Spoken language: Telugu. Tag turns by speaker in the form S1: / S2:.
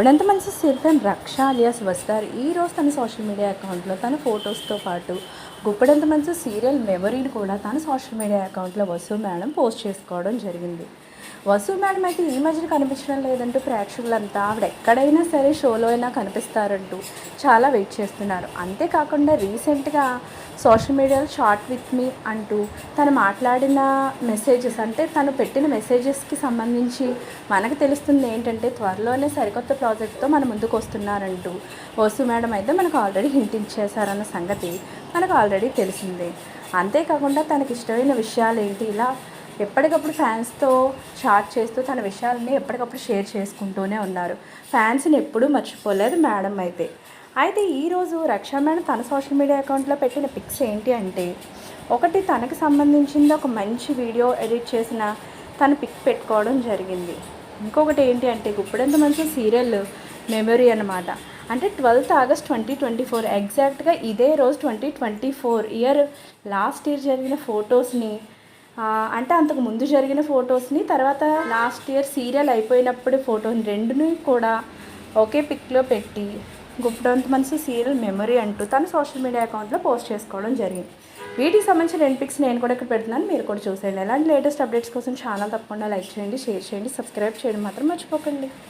S1: ఇప్పుడంత మంచి సిర్ఫెన్ రక్ష అలియాస్ వస్తారు. ఈ రోజు తన సోషల్ మీడియా అకౌంట్లో తన ఫొటోస్తో పాటు గుప్పడంత మంచి సీరియల్ మెమరీని కూడా తన సోషల్ మీడియా అకౌంట్లో వసు మేడం పోస్ట్ చేసుకోవడం జరిగింది. వసు మేడం అయితే ఈ మధ్యన కనిపించడం లేదంటూ ప్రేక్షకులంతా ఆవిడ ఎక్కడైనా సరే షోలో అయినా కనిపిస్తారంటూ చాలా వెయిట్ చేస్తున్నారు. అంతేకాకుండా రీసెంట్గా సోషల్ మీడియాలో షార్ట్ విత్ మీ అంటూ తను మాట్లాడిన మెసేజెస్ అంటే తను పెట్టిన మెసేజెస్కి సంబంధించి మనకు తెలుస్తుంది ఏంటంటే త్వరలోనే సరికొత్త ప్రాజెక్ట్తో మన ముందుకు వస్తున్నారంటూ వసు మేడం అయితే మనకు ఆల్రెడీ హింట్ ఇచ్చేశారన్న సంగతి మనకు ఆల్రెడీ తెలిసిందే. అంతేకాకుండా తనకి ఇష్టమైన విషయాలు ఏంటి? ఇలా ఎప్పటికప్పుడు ఫ్యాన్స్తో షార్ట్ చేస్తూ తన విషయాలని ఎప్పటికప్పుడు షేర్ చేసుకుంటూనే ఉన్నారు. ఫ్యాన్స్ని ఎప్పుడూ మర్చిపోలేదు మేడం అయితే. అయితే ఈరోజు రక్షా మేడం తన సోషల్ మీడియా అకౌంట్లో పెట్టిన పిక్స్ ఏంటి అంటే ఒకటి తనకు సంబంధించింది ఒక మంచి వీడియో ఎడిట్ చేసిన తన పిక్ పెట్టుకోవడం జరిగింది. ఇంకొకటి ఏంటి అంటే గుప్పెడంత మంచి సీరియల్ మెమరీ అన్నమాట. అంటే twelfth August twenty twenty four ఎగ్జాక్ట్గా ఇదే రోజు twenty twenty four year last year జరిగిన ఫొటోస్ని అంటే అంతకు ముందు జరిగిన ఫొటోస్ని తర్వాత లాస్ట్ ఇయర్ సీరియల్ అయిపోయినప్పుడు ఫోటోని రెండుని కూడా ఒకే పిక్లో పెట్టి గుప్పెడంత మనిషి సీరియల్ మెమరీ అంటూ తన సోషల్ మీడియా అకౌంట్లో పోస్ట్ చేసుకోవడం జరిగింది. వీటికి సంబంధించిన రెండు పిక్స్ నేను కూడా ఇక్కడ పెడుతున్నాను. మీరు కూడా చూసేయండి. ఎలాంటి లేటెస్ట్ అప్డేట్స్ కోసం ఛానల్ తప్పకుండా లైక్ చేయండి షేర్ చేయండి సబ్స్క్రైబ్ చేయడం మాత్రం మర్చిపోకండి.